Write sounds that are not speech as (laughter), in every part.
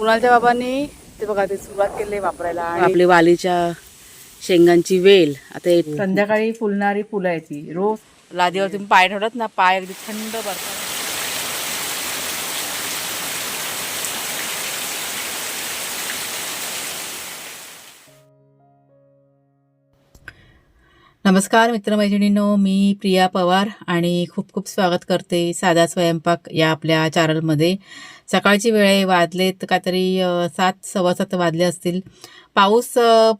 कुणालच्या बाबांनी ते बघा ते सुरुवात केली वापरायला आपली वालीच्या शेंगांची वेल. आता एक संध्याकाळी फुलणारी फुलं आहे ती. रोज लादीवर तुम्ही पाय ठेवलात ना पाय अगदी थंड बरतात नमस्कार मित्रमैत्रिणींनो. मी प्रिया पवार आणि खूप खूप स्वागत करते साधा स्वयंपाक या आपल्या चॅनलमध्ये सकाळची वेळ आहे वाजलेत काहीतरी सात सव्वा सात वाजले असतील. पाऊस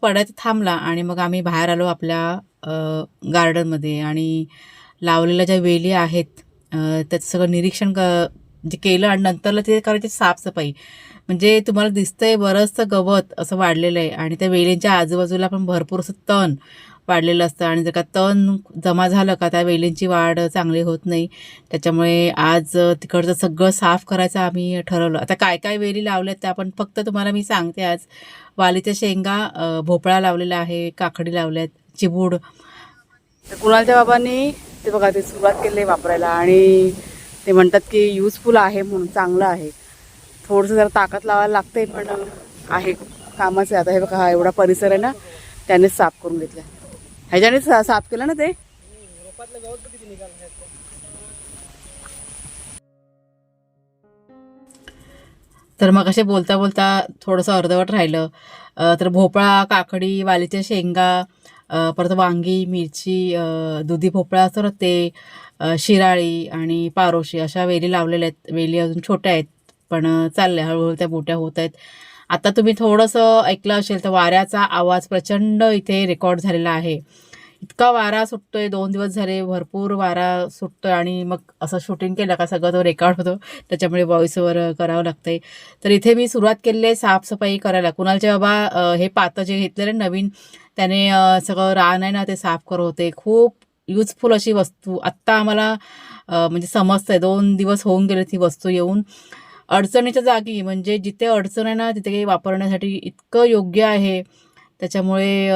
पडायचा थांबला आणि मग आम्ही बाहेर आलो आपल्या गार्डनमध्ये आणि लावलेल्या ज्या वेली आहेत त्याचं सगळं निरीक्षण क जे केलं आणि नंतरला ते करायची साफसफाई. म्हणजे तुम्हाला दिसतंय बरंचसं गवत असं वाढलेलं आहे आणि त्या वेलींच्या आजूबाजूला पण भरपूर असं तण वाढलेलं असतं. आणि जर का तण जमा झालं का त्या वेलींची वाढ चांगली होत नाही. त्याच्यामुळे आज तिकडचं सगळं साफ करायचं आम्ही ठरवलं. आता काय काय वेली लावल्यात त्या पण फक्त तुम्हाला मी सांगते आज. वालीच्या शेंगा भोपळा लावलेला आहे काकडी लावल्यात चिबूड. तर कुणालच्या बाबांनी ते बघा ते सुरुवात केली वापरायला आणि ते म्हणतात की युजफुल आहे म्हणून चांगलं आहे. थोडंसं जरा ताकद लावायला लागते पण आहे. कामाचं आहे. आता हे बघा हा एवढा परिसर आहे ना त्यानेच साफ करून घेतला ह्याच्यानेच साफ केलं ना ते? तर मग असे बोलता बोलता थोडंसं अर्धवट राहिलं. तर भोपळा काकडी वालीच्या शेंगा परत वांगी मिरची दुधी भोपळा असतो ते शिराळी आणि पारोशी अशा वेली लावलेल्या आहेत. वेली अजून छोट्या आहेत पण चालल्या हळूहळू त्या मोठ्या होत आहेत. आता तुम्ही थोडंसं ऐकलं असेल तर वाऱ्याचा आवाज प्रचंड इथे रेकॉर्ड झालेला आहे. इतका वारा सुटतोय दोन दिवस झाले भरपूर वारा सुटतोय आणि मग असं शूटिंग केलं का सगळं तो रेकॉर्ड होतो. त्याच्यामुळे व्हॉइस ओव्हर करावं लागतंय. तर इथे मी सुरुवात केलेली आहे साफसफाई करायला. कुणालचे बाबा हे पातं जे घेतलेलं नवीन त्याने सगळं रान आहे ना ते साफ करत होते. खूप युजफुल अशी वस्तू. आत्ता आम्हाला म्हणजे समजतंय. दोन दिवस होऊन गेले ती वस्तू येऊन. अडचणीच्या जागी म्हणजे जिथे अडचण आहे ना तिथे काही वापरण्यासाठी इतकं योग्य आहे. त्याच्यामुळे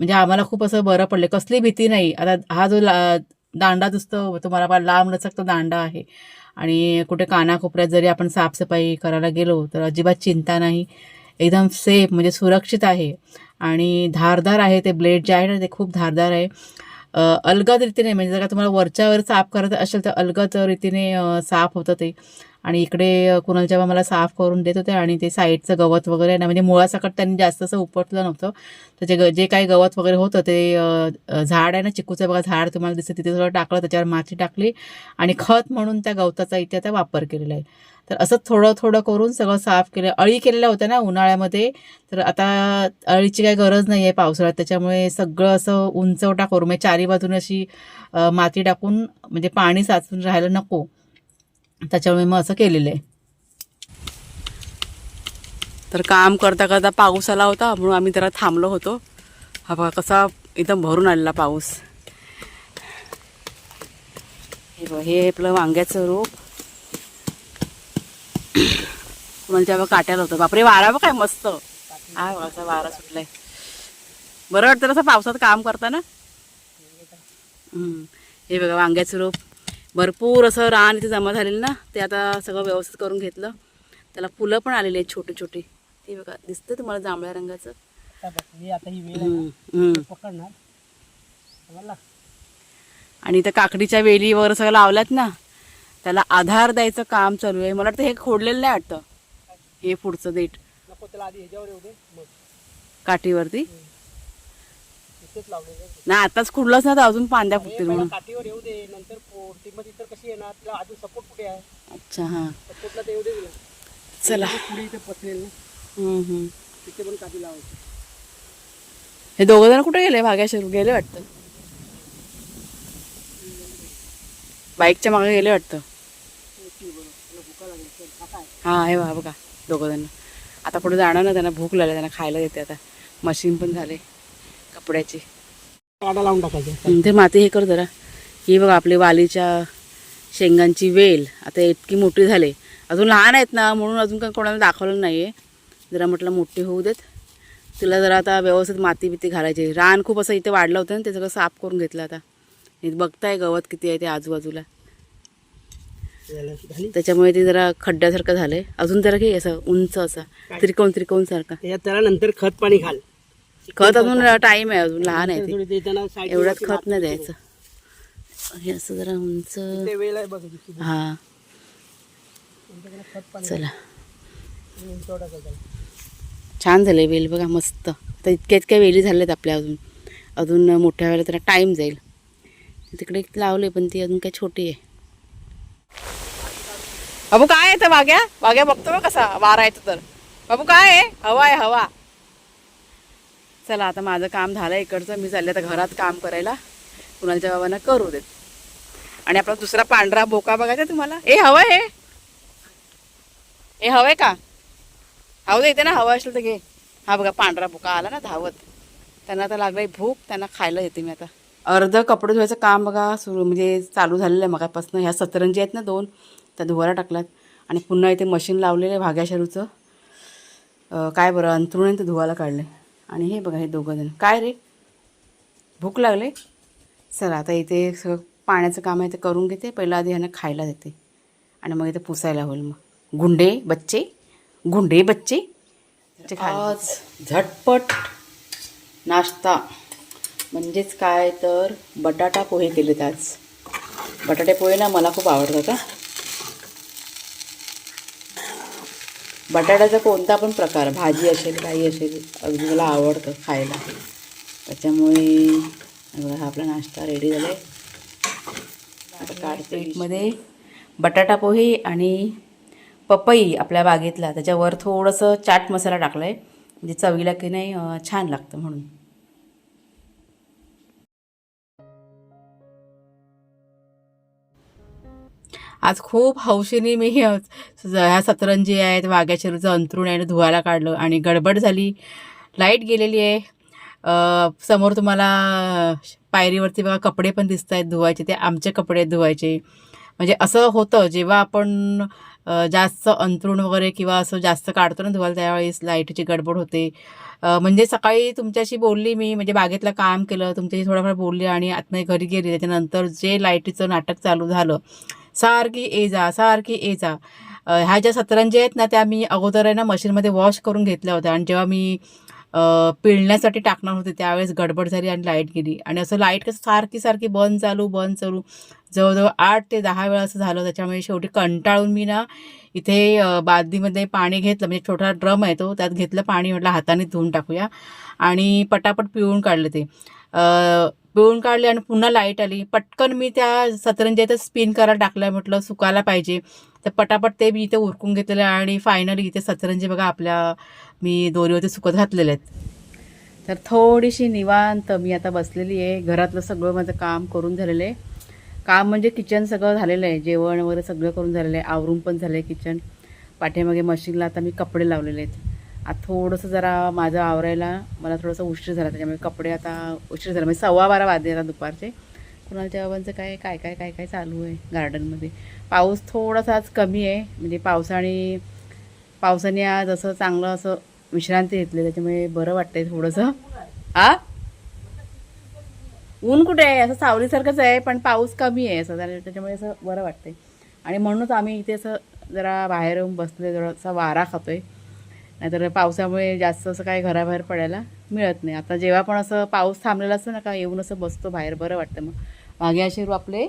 म्हणजे आम्हाला खूप असं बरं पडलं कसली भीती नाही. आता हा जो ला दांडा दिसतो तुम्हाला फार लांब लचक तो दांडा आहे. आणि कुठे कानाकोपऱ्यात जरी आपण साफसफाई करायला गेलो तर अजिबात चिंता नाही. एकदम सेफ म्हणजे सुरक्षित आहे. आणि धारदार आहे ते ब्लेड जे आहे ना ते खूप धारदार आहे. अलगद रीतीने म्हणजे जर का तुम्हाला वरच्यावर साफ करत असेल तर अलगद रीतीने साफ होतं ते. आणि इकडे अ, कुणालच्या बाबा मला साफ करून देत होते आणि ते साईडचं गवत वगैरे आहे ना म्हणजे मुळासकट त्यांनी जास्त असं उपटलं नव्हतं. तर जे ग- जे काही गवत वगैरे होतं ते झाड आहे ना चिकूचं बघा झाड तुम्हाला दिसतं तिथे सगळं टाकलं त्याच्यावर माती टाकली आणि खत म्हणून त्या गवताचा इथे आता वापर केलेला आहे. तर असं थोडं थोडं करून सगळं साफ केलं अळी केलेल्या होत्या ना उन्हाळ्यामध्ये तर आता अळीची काही गरज नाही आहे पावसाळ्यात त्याच्यामुळे सगळं असं उंचवटा करू म्हणजे चारी बाजूने अशी माती टाकून म्हणजे पाणी साचून राहायला नको. त्याच्यामुळे मग असं केलेलं आहे. तर काम करता करता पाऊस आला होता म्हणून आम्ही जरा थांबलो होतो. हा बघा कसा एकदम भरून आलेला पाऊस. हे बघ हे आपलं वांग्याचं रोप. कुणाच्या बघा काट्याला होतं. बापरे वारा बघ काय मस्त. हा असा वारा सुटलाय. बरं वाटतं असं पावसात काम करताना? हे बघा वांग्याचं रोप. भरपूर असं रान इथे जमा झालेलं ना ते आता सगळं व्यवस्थित करून घेतलं. त्याला फुलं पण आलेली आहेत छोटे छोटे. ते बघा दिसतं तुम्हाला जांभळ्या रंगाचं? ही आणि इथं काकडीच्या वेली वगैरे सगळं लावल्यात ना त्याला आधार द्यायचं काम चालू आहे. मला वाटतं हे खोडलेलं नाही वाटतं. हे पुढचं देठ. काठीवरती. नाही आताच खुडलंच ना तर अजून पांद्या फुटतील म्हणून. काठीवर येऊ दे नंतर पोट ती मग इतर कशी येणार? तिला अजून सपोर्ट कुठे आहे? अच्छा हां. सपोर्टला ते येऊ दे चला. पुढे इथे पसरेल ना. तिथे पण काठी लावायची. हे दोघं जण कुठे गेले? भाग्या शिरू गेले वाटतं. बाईकच्या मागे गेले वाटतं. हा हे बघा बघा दोघं जण. आता पुढे जाणार ना त्यांना भूक लागली त्यांना खायला देते आता. मशीन पण झाले. कपड्याची काढा लावून टाकायचं. ते माती हे कर जरा. ही बघा आपली वालीच्या शेंगांची वेल. आता इतकी मोठी झाली. अजून लहान आहेत ना म्हणून अजून काही कोणाला दाखवलं नाही आहे जरा म्हटलं मोठी होऊ देत. तिला जरा आता व्यवस्थित माती बिती घालायची. रान खूप असं इथे वाढलं होतं ना ते सगळं साफ करून घेतलं आता. हे बघताय गवत किती आहे ते आजूबाजूला. त्याच्यामुळे ते जरा खड्ड्यासारखं झालंय. अजून जरा घे असं उंच असा त्रिकोण त्रिकोण सारखा. त्याला नंतर खत पाणी घाल. खत अजून टाइम आहे अजून लहान आहे ते. एवढ्यात खत नाही द्यायचं. हे असं जरा उंच. हा. चला. छान झालंय वेल बघा मस्त. तर इतक्या इतक्या वेली झाल्यात आपल्या अजून. अजून मोठ्या वेळेला त्याला टाईम जाईल. तिकडे लावले पण ती अजून काय छोटी आहे. बाबू काय आहे तर वाघ्या? वाघ्या बघतो बघ कसा वारा येतो तर. बाबू काय आहे? हवा आहे हवा. चला आता माझं काम झालं इकडचं मी चालले आता घरात काम करायला. कुणालच्या बाबांना करू देत. आणि आपला दुसरा पांढरा बोका बघायचा तुम्हाला. ए हवं आहे. ए हवंय का? हवं येते ना हवं असेल तर घे. हा बघा पांढरा बोका आला ना धावत. त्यांना आता लागलाय भूक त्यांना खायला येते मी आता. अर्ध कपडे धुवायचं काम बघा सुरू म्हणजे चालू झालेलं आहे मगापासून. ह्या सतरंजी आहेत ना दोन त्या धुवायला टाकल्यात. आणि पुन्हा इथे मशीन लावलेलं आहे भाग्याशरूचं. काय बरं अंथरुण ते धुवायला काढले आणि हे बघा हे दोघं जण. काय रे? भूक लागले? चला आता इथे सगळं पाण्याचं काम आहे ते करून घेते. पहिला आधी ह्यांना खायला देते. आणि मग इथे पुसायला होईल मग. गुंडे बच्चे? गुंडे बच्चे? आज झटपट नाश्ता. म्हणजेच काय तर बटाटा पोहे केलेत आज. बटाटे पोहे ना मला खूप आवडतात बटाट्याचा कोणता पण प्रकार भाजी असेल काही असेल अगदी मला आवडतं खायला. त्याच्यामुळे हे आपला नाश्ता रेडी झाला आहे आता काढते मध्ये बटाटा पोहे आणि पपई आपल्या बागेतला. त्याच्यावर थोडंसं चाट मसाला टाकला आहे म्हणजे चवीला की नाही छान लागतं म्हणून. आज खूप हौशीने मी ह्या सतरंजी आहेत वाघ्या अंतरुण आहे धुवायला काढलं आणि गडबड झाली. लाइट गेलेली आहे. समोर तुम्हाला पायरीवरती बघा कपडे पण दिसत आहेत धुवायचे ते आमचे कपडे आहेत धुवायचे. म्हणजे असं होतं जेव्हा आपण जास्त अंतरुण वगैरे किंवा असं जास्त काढतो ना धुवायला त्यावेळेस लाईटची गडबड होते. म्हणजे सकाळी तुमच्याशी बोलली मी म्हणजे बागेतलं काम केलं तुमच्याशी थोडंफार बोलली आणि आतमध्ये घरी गेली. त्याच्यानंतर जे लाईटीचं नाटक चालू झालं सारखी ये जा सारखी ए जा. ह्या ज्या सतरंजी आहेत ना त्या मी अगोदर आहे ना मशीनमध्ये वॉश करून घेतल्या होत्या. आणि जेव्हा मी पिळण्यासाठी टाकणार होते त्यावेळेस गडबड झाली आणि लाइट गेली. आणि असं लाइट कसं सारखी सारखी बंद चालू बंद चालू. जवळजवळ आठ ते दहा वेळा असं झालं त्याच्यामुळे शेवटी कंटाळून मी ना इथे बादलीमध्ये पाणी घेतलं. म्हणजे छोटा ड्रम आहे तो त्यात घेतलं पाणी. म्हटलं हाताने धुवून टाकूया. आणि पटापट पिळून काढलं ते. पिळून काढले आणि पुन्हा लाइट आली. पटकन मी त्या सतरंजी स्पिन करायला टाकलं. म्हटलं सुकायला पाहिजे. तर पटापट ते मी इथे उरकून घेतलेलं आहे आणि फायनली इथे सतरंजी बघा आपल्या मी दोरीवरती सुकत घातलेले आहेत. तर थोडीशी निवांत मी आता बसलेली आहे. घरातलं सगळं माझं काम करून झालेलं आहे. काम म्हणजे किचन सगळं झालेलं आहे. जेवण वगैरे सगळं करून झालेलं आहे. आवरून पण झालं आहे किचन पाठीमागे मशीनला आता मी कपडे लावलेले आहेत. आता थोडंसं जरा माझं आवरायला मला थोडंसं उशीर झाला त्याच्यामुळे कपडे आता उशीर झाला. म्हणजे सव्वा बारा वाजले आता दुपारचे. कुणालच्या बाबांचं काय काय काय काय काय चालू आहे गार्डनमध्ये पाऊस थोडासा आज कमी आहे. म्हणजे पावसाने पावसाने आज असं चांगलं असं विश्रांती घेतली त्याच्यामुळे बरं वाटतंय थोडंसं. आ? ऊन कुठे आहे? असं सावलीसारखंच आहे पण पाऊस कमी आहे असं त्याला- त्याच्यामुळे असं बरं वाटतंय. आणि म्हणूनच आम्ही इथे असं जरा बाहेर येऊन बसले जरासा वारा खातोय. नाहीतर पावसामुळे जास्त असं काय घराबाहेर पडायला मिळत नाही. आता जेव्हा पण असं पाऊस थांबलेला असतो ना का येऊन असं बसतो बाहेर बरं वाटतं मग. मागे असे आपले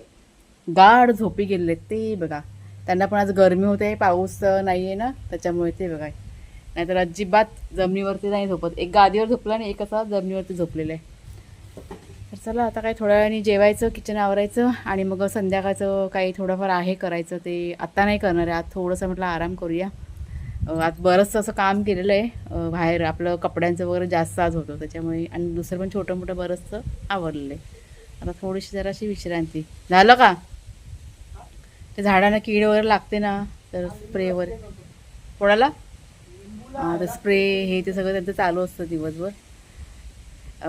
गाढ झोपी गेलेले ते बघा. त्यांना पण आज गरमी होते पाऊस नाही आहे ना त्याच्यामुळे ते बघा. नाहीतर अजिबात जमिनीवरती नाही झोपत. एक गादीवर झोपला आणि एक असा जमिनीवरती झोपलेला आहे. तर चला आता काय थोड्या वेळाने जेवायचं किचन आवरायचं आणि मग संध्याकाळचं काही थोडंफार आहे करायचं ते. आत्ता नाही करणार आहे आज थोडंसं म्हटलं आराम करूया. आज बरंचसं असं काम केलेलं आहे. बाहेर आपलं कपड्यांचं वगैरे जास्त आज होतं. त्याच्यामुळे आणि दुसरं पण छोटं मोठं बरंचसं आवडलं आहे. आता थोडीशी जराशी विश्रांती. झालं का? ते झाडांना कीड वगैरे लागते ना तर स्प्रे वगैरे. कोणाला? हां तर स्प्रे हे ते सगळं त्यांचं चालू असतं दिवसभर.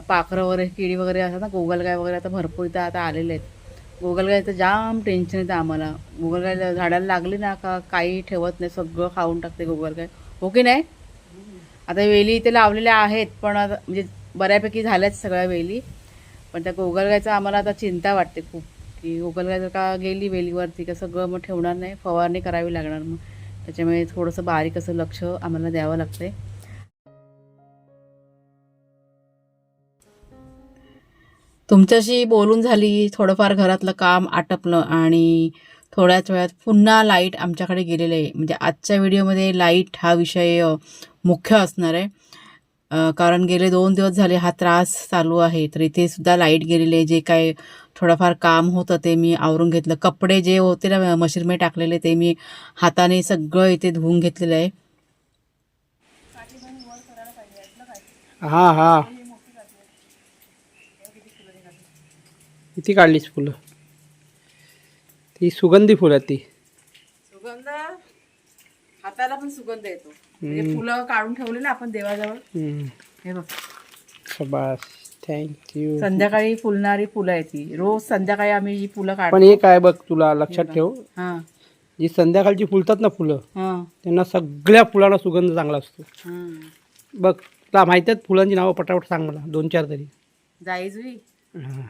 पाखरं वगैरे किडी वगैरे असतात ना गोगलगाय वगैरे आता भरपूर इथं आता आलेले आहेत. गोगलगायचं जाम टेन्शन येतं आम्हाला. गोगलगाय झाडाला लागली ना का काही ठेवत नाही सगळं खाऊन टाकते गोगलगाय हो की नाही? आता वेली इथे लावलेल्या आहेत पण आता म्हणजे बऱ्यापैकी झाल्याच सगळ्या वेली. पण त्या गोगलगायचं आम्हाला आता चिंता वाटते खूप की गोगलगाय जर का गेली वेलीवरती का सगळं मग ठेवणार नाही फवारणी करावी लागणार मग. त्याच्यामुळे थोडंसं बारीक असं लक्ष आम्हाला द्यावं लागतंय. तुमच्याशी बोलून झाली थोडंफार घरातलं काम आटपलं आणि थोड्याच वेळात पुन्हा लाइट आमच्याकडे गेलेलं आहे. म्हणजे आजच्या व्हिडिओमध्ये लाइट हा विषय मुख्य असणार आहे. कारण गेले दोन दिवस झाले हा त्रास चालू आहे तर इथे सुद्धा लाइट गेलेले आहे. जे काय थोडंफार काम होतं ते मी आवरून घेतलं. कपडे जे होते ना मशीनमध्ये टाकलेले ते मी हाताने सगळं इथे धुवून घेतलेलं आहे. हा हा. किती काढलीस फुलं? ती सुगंधी फुलं आहेत ती. सुगंध हाताला पण सुगंध येतो. म्हणजे फुलं काढून ठेवले ना आपण देवाजवळ. हम्म. हे बघ. शबास. थँक्यू संध्याकाळी फुलणारी फुलं आहे ती. रोज संध्याकाळी आम्ही ही फुलं पण काढतो हे काय बघ तुला लक्षात ठेव. हा. जी संध्याकाळची फुलतात ना फुलं हा. त्यांना सगळ्या फुलांना सुगंध चांगला असतो. हा. बघ तुला माहिती आहेत फुलांची नावं पटापट सांग मला दोन चार तरी. जाईजुई हां.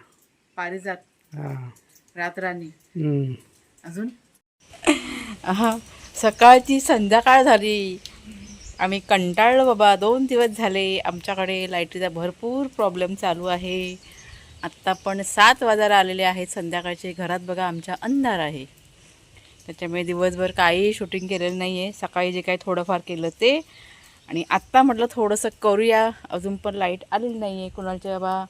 पारिजात हां. रातराणी. अजून? हा सकाळची संध्याकाळ झाली. आम्ही कंटाळलो बाबा. दोन दिवस झाले आमच्याकडे लाईटीचा भरपूर प्रॉब्लेम चालू आहे. आत्ता पण सात वाजायला आलेले आहेत. संध्याकाळचे घरात बघा आमच्या अंधार आहे. त्याच्यामुळे दिवसभर काही शूटिंग केलेलं नाही आहे सकाळी जे काही थोडंफार केलं ते. आणि आत्ता म्हटलं थोडंसं करूया. अजून पण लाइट आलेली नाही आहे कुणाच्या बाबा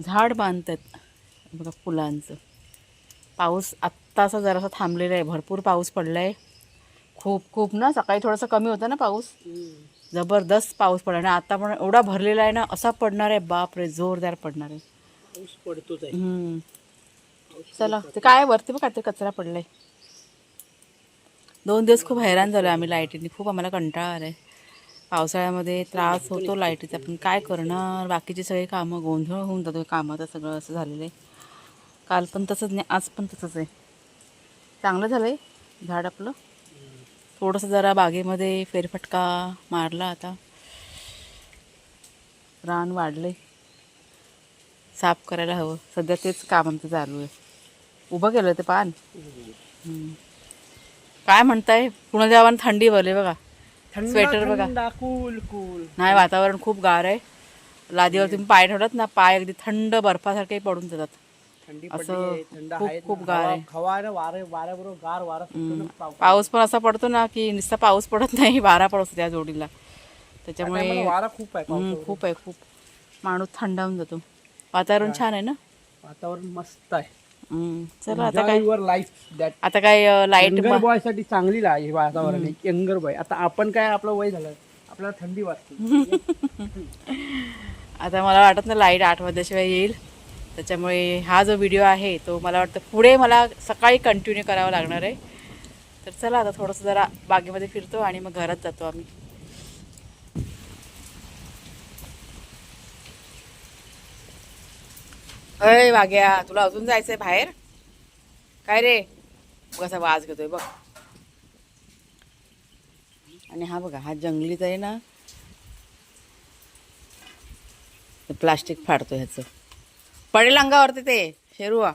झाड बांधतात. बघा फुलांचं. पाऊस आत्ताचा जरासा थांबलेला आहे भरपूर पाऊस पडला आहे खूप खूप ना? सकाळी थोडासा कमी होता ना पाऊस? जबरदस्त पाऊस पडला. आणि आता पण एवढा भरलेला आहे ना असा पडणार आहे. बाप रे जोरदार पडणार आहे. पाऊस पडतोच आहे. चला ते काय वरती? बघ ते कचरा पडलाय. दोन दिवस खूप हैराण झालो आम्ही लाईटीने. खूप आम्हाला कंटाळा आलाय. पावसाळ्यामध्ये त्रास होतो लाईटीचा पण काय करणार बाकीचे सगळे कामं गोंधळ होऊन जातो कामाचं सगळं असं झालेलं आहे. काल पण तसंच नाही आज पण तसंच आहे. चांगलं झालं आहे झाड आपलं. थोडंसं जरा बागेमध्ये फेरफटका मारला आता. रान वाढले साफ करायला हवं. सध्या तेच काम आमचं चालू आहे. उभं केलं ते पान. काय म्हणताय? पुणे जेवण थंडी भरली बघा. स्वेटर बघा. कूल कूल नाही वातावरण खूप गार आहे. लादीवर तुम्ही पाय ठेवलात ना पाय अगदी थंड बर्फासारखे पडून जातात. असं खूप- आहे खूप गार आहे. पाऊस पण असा पडतो ना की नुसता पाऊस पडत नाही वारा पडतो त्या जोडीला. त्याच्यामुळे वारा खूप आहे. खूप आहे खूप. माणूस थंडावून जातो. वातावरण छान आहे ना? वातावरण मस्त आहे. हम्म. चला आता काय? युअर लाईफ दॅट आता काय लाइट यंगर बॉयसाठी चांगली ला- हे वातावरण आहे यंगर बॉय आता आपण काय आपलं वय झालं आपल्याला थंडी वाजते (laughs) आता मला वाटत ना लाइट आठ वाजल्याशिवाय येईल. त्याच्यामुळे हा जो व्हिडिओ आहे तो मला वाटतं पुढे मला सकाळी कंटिन्यू करावा लागणार आहे. तर चला आता थोडंसं जरा बागेमध्ये फिरतो आणि मग घरात जातो आम्ही. अय वाग्या तुला अजून जायचंय बाहेर? काय रे? कसा वाज घेतोय बघ. आणि हा बघा हा जंगलीच आहे ना प्लास्टिक फाडतो ह्याचं. पडेल अंगावरती ते शेरुआ.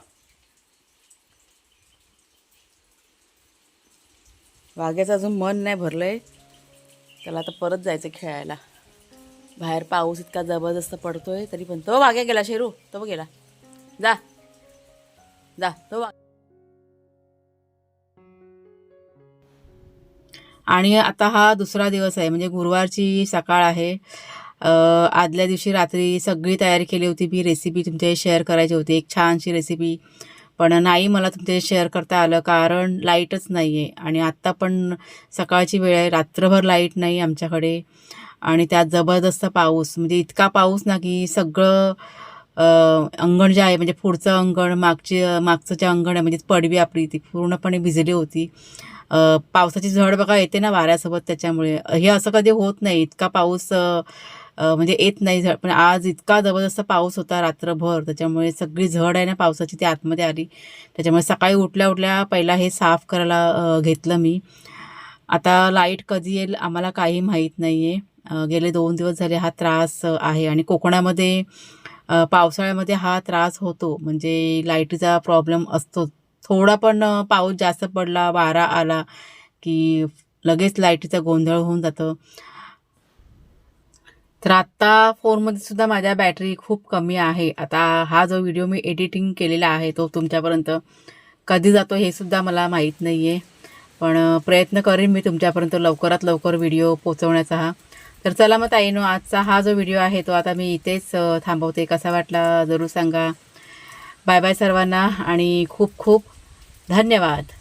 वाघ्याचं अजून मन नाही भरलंय. त्याला आता परत जायचं खेळायला. बाहेर पाऊस इतका जबरदस्त पडतोय तरी पण. तो वाघ्या गेला शेरू. तो गेला. जा. जा तो आणि आता हा दुसरा दिवस आहे म्हणजे गुरुवारची सकाळ आहे. आदल्या दिवशी रात्री सगळी तयारी केली होती मी रेसिपी तुमच्याशी शेअर करायची होती एक छानशी रेसिपी पण नाही मला तुमच्याशी शेअर करता आलं कारण लाईटच नाही आहे आणि आत्ता पण सकाळची वेळ आहे रात्रभर लाइट नाही आमच्याकडे. आणि त्यात जबरदस्त पाऊस म्हणजे इतका पाऊस ना की सगळं अंगण जे आहे म्हणजे पुढचं अंगण मागची मागचं जे अंगण आहे म्हणजे पडवी आपली ती पूर्णपणे भिजली होती. पावसाची झड बघा येते ना वाऱ्यासोबत त्याच्यामुळे. हे असं कधी होत नाही. इतका पाऊस म्हणजे येत नाही झड पण आज इतका जबरदस्त पाऊस होता रात्रभर. त्याच्यामुळे सगळी झड आहे ना पावसाची ती आतमध्ये आली. त्याच्यामुळे सकाळी उठल्या उठल्या पहिला हे साफ करायला घेतलं मी. आता लाइट कधी येईल आम्हाला काही माहीत नाही आहे गेले दोन दिवस झाले हा त्रास आहे. आणि कोकणामध्ये पावसाळ्यामध्ये हा त्रास होतो. म्हणजे लाईटीचा प्रॉब्लेम असतो थोडा पण पाऊस जास्त पडला वारा आला की लगेच लाईटीचा गोंधळ होऊन जातं. तर आत्ता फोनमध्ये सुद्धा माझ्या बॅटरी खूप कमी आहे. आता हा जो व्हिडिओ मी एडिटिंग केलेला आहे तो तुमच्यापर्यंत कधी जातो हे सुद्धा मला माहीत नाही आहे पण प्रयत्न करेन मी तुमच्यापर्यंत लवकरात लवकर व्हिडिओ पोचवण्याचा हा. तर चला मग ताईनो आजचा हा जो व्हिडिओ आहे तो आता मी इथेच थांबवते. कसा वाटला जरूर सांगा. बाय बाय सर्वांना आणि खूप खूप धन्यवाद.